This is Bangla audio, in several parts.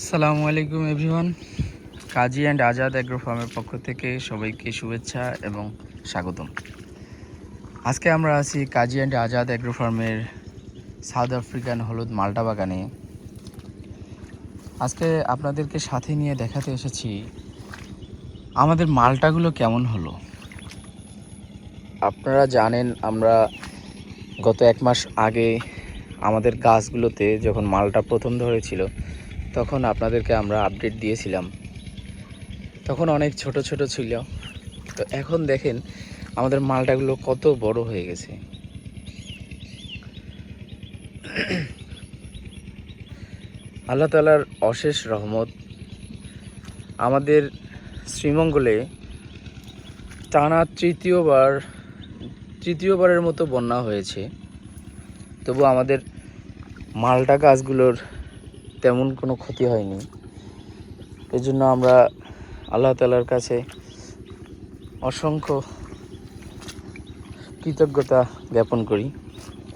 আসসালামু আলাইকুম, everyone. Kazi and Azad agro ফার্মের পক্ষ থেকে সবাইকে শুভেচ্ছা এবং স্বাগতম। আজকে আমরা আছি কাজী অ্যান্ড আজাদ অ্যাগ্রো ফার্মের সাউথ আফ্রিকান হলুদ মাল্টা বাগানে। আজকে আপনাদেরকে সাথে নিয়ে দেখাতে এসেছি আমাদের মালটাগুলো কেমন হলো। আপনারা জানেন, আমরা গত এক মাস আগে আমাদের গাছগুলোতে যখন মালটা প্রথম ধরেছিল তখন আপনাদেরকে আমরা আপডেট দিয়েছিলাম। তখন অনেক ছোট ছোট ছিল। তো এখন দেখেন, আমাদের মালটাগুলো কত বড় হয়ে গেছে। আল্লাহ তালার অশেষ রহমত, আমাদের শ্রীমঙ্গলে টানা তৃতীয়বার, তৃতীয়বারের মতো বন্যা হয়েছে। তবু আমাদের মালটা গাছগুলোর তেমন কোনো ক্ষতি হয়নি। এর জন্য আমরা আল্লাহ তালার কাছে অসংখ্য কৃতজ্ঞতা জ্ঞাপন করি।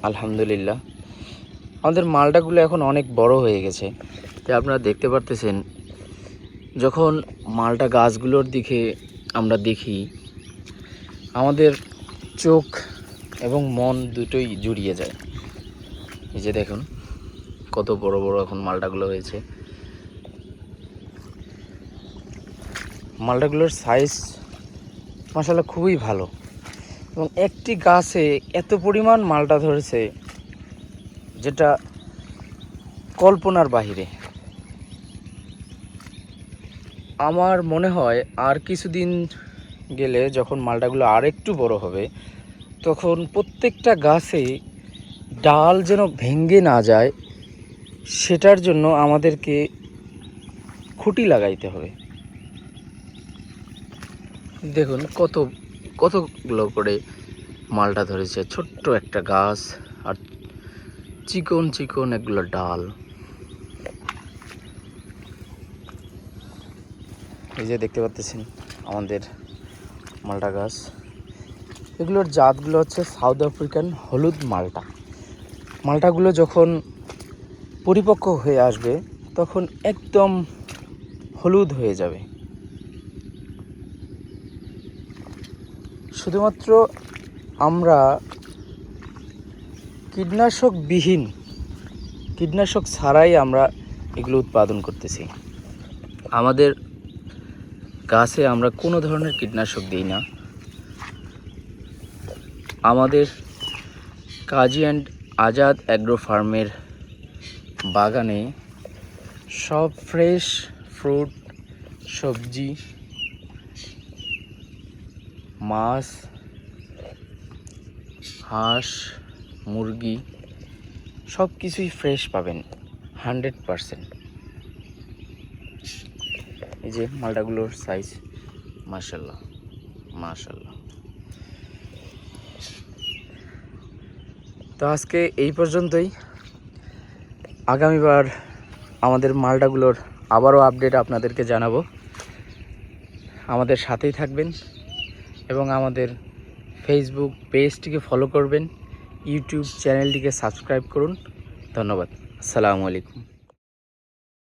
আলহামদুলিল্লাহ। আমাদের মালটাগুলো এখন অনেক বড় হয়ে গেছে। যে আপনারা দেখতে পারতেছেন, যখন মালটা গাছগুলোর দিকে আমরা দেখি, আমাদের চোখ এবং মন দুটোই জুড়িয়ে যায়। এই যে দেখুন। কত বড় বড় এখন মালটাগুলো হয়েছে। মালটাগুলোর সাইজ মাসাল্লাহ খুবই ভালো। এবং একটি গাছে এত পরিমাণ মালটা ধরেছে, যেটা কল্পনার বাহিরে। আমার মনে হয় আর কিছুদিন গেলে যখন মালটাগুলো আর একটু বড় হবে, তখন প্রত্যেকটা গাছে ডাল যেন ভেঙে না যায় সেটার জন্য আমাদেরকে খুঁটি লাগাইতে হবে। দেখুন কত, কতগুলো করে মালটা ধরেছে। ছোট্ট একটা গাছ আর চিকন চিকন এগুলো ডাল। এই যে দেখতে পাচ্ছেন আমাদের মালটা গাছ। এগুলোর জাতগুলো হচ্ছে সাউথ আফ্রিকান হলুদ মালটা। মালটাগুলো যখন পরিপক্ক হয়ে আসবে, তখন একদম হলুদ হয়ে যাবে। শুধুমাত্র আমরা কীটনাশকবিহীন, কীটনাশক ছাড়াই আমরা এগুলো উৎপাদন করতেছি। আমাদের গাছে আমরা কোনো ধরনের কীটনাশক দিই না। আমাদের কাজী অ্যান্ড আজাদ অ্যাগ্রো ফার্মের বাগানে সব ফ্রেশ ফ্রুট, সবজি, মাছ, হাঁস, মুরগি সব কিছুই ফ্রেশ পাবেন, হান্ড্রেড পারসেন্ট। এই যে মালটাগুলোর সাইজ মাশাল্লাহ মাশাল্লাহ তো আজকে এই পর্যন্তই। আগামীবার আমাদের মালটাগুলোর আবারও আপডেট আপনাদেরকে জানাব। আমাদের সাথেই থাকবেন এবং আমাদের ফেসবুক পেজটিকে ফলো করবেন। ইউটিউব চ্যানেলটিকে সাবস্ক্রাইব করুন। ধন্যবাদ। আসসালামু আলাইকুম।